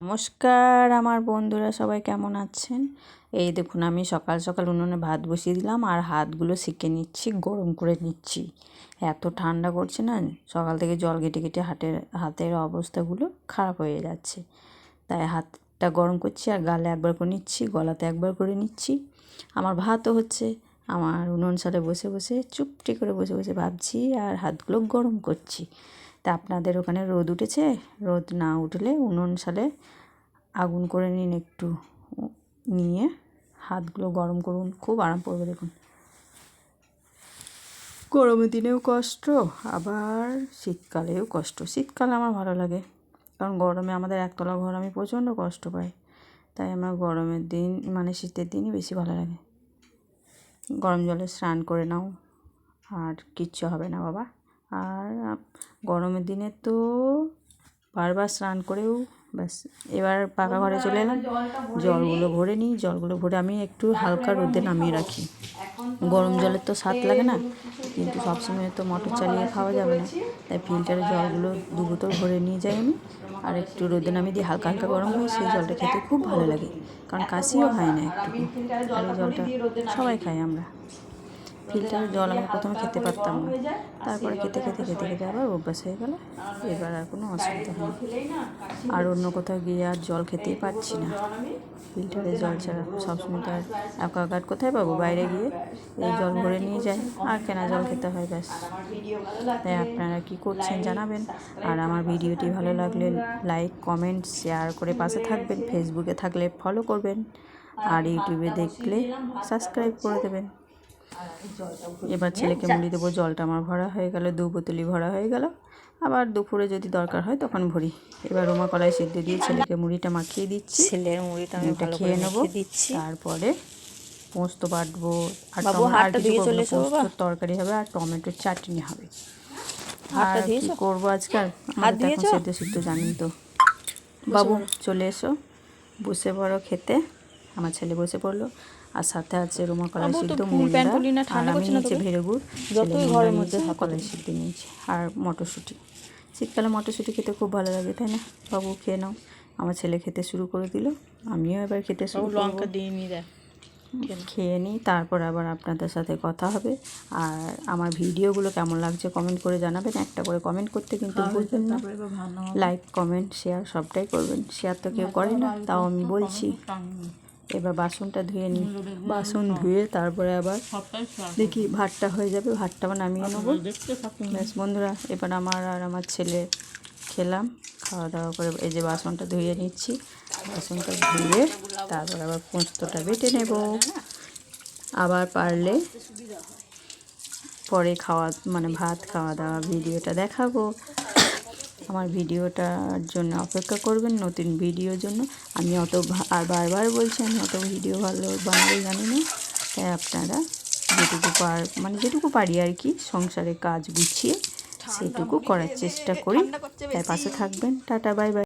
নমস্কার আমার বন্ধুরা, সবাই কেমন আছেন? এই দেখুন, আমি সকাল সকাল উনুনে ভাত বসিয়ে দিলাম আর হাতগুলো সেঁকে নিচ্ছি, গরম করে নিচ্ছি। এত ঠান্ডা করছে না, সকাল থেকে জল ঘেটে ঘেটে হাতের হাতের অবস্থাগুলো খারাপ হয়ে যাচ্ছে। তাই হাতটা গরম করছি আর গালে একবার করে নিচ্ছি, গলাতে একবার করে নিচ্ছি। আমার ভাতও হচ্ছে, আমার উনুন সাথে বসে বসে চুপটি করে বসে বসে ভাবছি আর হাতগুলো গরম করছি। তা আপনাদের ওখানে রোদ উঠেছে? রোদ না উঠলে উনুন সালে আগুন করে নিন একটু, নিয়ে হাতগুলো গরম করুন। খুব আরাম পড়বে দেখুন। গরমের দিনেও কষ্ট, আবার শীতকালেও কষ্ট। শীতকালে আমার ভালো লাগে, কারণ গরমে আমাদের একতলা ঘর আমি প্রচণ্ড কষ্ট পাই। তাই আমার গরমের দিন মানে শীতের দিনই বেশি ভালো লাগে। গরম জলে স্নান করে নাও, আর কিচ্ছু হবে না বাবা। আর গরমের দিনে তো বারবার স্নান করেও ব্যাস এবার পাকা ঘরে চলে এলাম। জলগুলো ভরে নিই জলগুলো ভরে আমি একটু হালকা রোদে নামিয়ে রাখি। গরম জলের তো স্বাদ লাগে না কিন্তু সবসময় তো মোটর চালিয়ে খাওয়া যাবে না। তাই ফিল্টারের জলগুলো দু বোতল ভরে নিয়ে যাই আমি। আর একটু রোদে নামিয়ে দিই হালকা হালকা গরম হয় সেই জলটা খেতে খুব ভালো লাগে কারণ কাশিও হয় না একটু আর এই জলটা সবাই খাই আমরা। ফিল্টারের জল আমি প্রথমে খেতে পারতাম না। তারপরে খেতে খেতে খেতে খেতে আবার অভ্যাস হয়ে গেল। এবার আর কোনো অসুবিধা হয় আর অন্য কোথাও গিয়ে আর জল খেতেই পারছি না। ফিল্টারের জল ছাড়া সবসময় তো আর অ্যাকোয়াগার্ড কোথায় পাবো? বাইরে গিয়ে এই জল ভরে নিয়ে যায় আর কেনা জল খেতে হয়, ব্যাস। তাই আপনারা কি করছেন জানাবেন। আর আমার ভিডিওটি ভালো লাগলে লাইক, কমেন্ট, শেয়ার করে পাশে থাকবেন। ফেসবুকে থাকলে ফলো করবেন। আর ইউটিউবে দেখলে সাবস্ক্রাইব করে দেবেন। এবার ছেলেকে মুড়ি দেবো জলটা আমার ভরা হয়ে গেল দু বোতলই ভরা হয়ে গেল। আবার দুপুরে যদি দরকার হয় তখন ভরি। এবার রোমা কলাই সিদ্ধ দিয়ে ছেলেকে মুড়িটা মাখিয়ে দিচ্ছি। ছেলের মুড়িটা আমি ভালো খেয়ে নেব। দিচ্ছি। তারপরে পোস্ত বাটবো আর আর কিছু করব তরকারি হবে আর টমেটোর চাটনি হবে। আর কি করব আজকাল আমাদের এখন সেদ্ধ সিদ্ধ জানেন তো। বাবু চলে এসো। বসে পড়ো খেতে। আমার ছেলে বসে পড়ল। আর সাথে আছে রুমা কলাই সিদ্ধ না, আর ঠান্ডা আমি করছে না নিচে তোকে? ভেড়ে গুড় যতই ছেলে ঘরের মধ্যে কলাই সিদ্ধ নিয়েছে আর মটরশুঁটি। শীতকালে মটরশুঁটি খেতে খুব ভালো লাগে তাই না? বাবু খেয়ে নাও। আমার ছেলে খেতে শুরু করে দিল আমিও এবার খেতে শুরু লঙ্কা দিয়ে নি দেখ। খেয়ে নিই তারপর আবার আপনাদের সাথে কথা হবে। আর আমার ভিডিওগুলো কেমন লাগছে কমেন্ট করে জানাবেন একটা করে কমেন্ট করতে কিন্তু ভুলবেন না। লাইক কমেন্ট শেয়ার সবটাই করবেন। শেয়ার তো কেউ করে না তাও আমি বলছি। এবার বাসনটা ধুয়ে নিই বাসন ধুয়ে তারপরে আবার দেখি ভাতটা হয়ে যাবে ভাতটা আবার নামিয়ে নেব। ব্যাস বন্ধুরা এবার আমার আর আমার ছেলে খেলাম খাওয়া দাওয়া করে এই যে বাসনটা ধুয়ে নিচ্ছি। বাসনটা ধুয়ে তারপর আবার পোস্তটা বেটে নেব। আবার পারলে পরে খাওয়া মানে ভাত খাওয়া দাওয়া ভিডিওটা দেখাবো। আমার ভিডিওটার জন্য অপেক্ষা করবেন নতুন ভিডিওর জন্য। আমি অত আর বারবার বলছি আমি অত ভিডিও ভালো বানাতে জানি না। তাই আপনারা যেটুকু পার মানে যেটুকু পারি আর কি সংসারে কাজ গুছিয়ে সেটুকু করার চেষ্টা করি। তাই পাশে থাকবেন। Tata bye bye.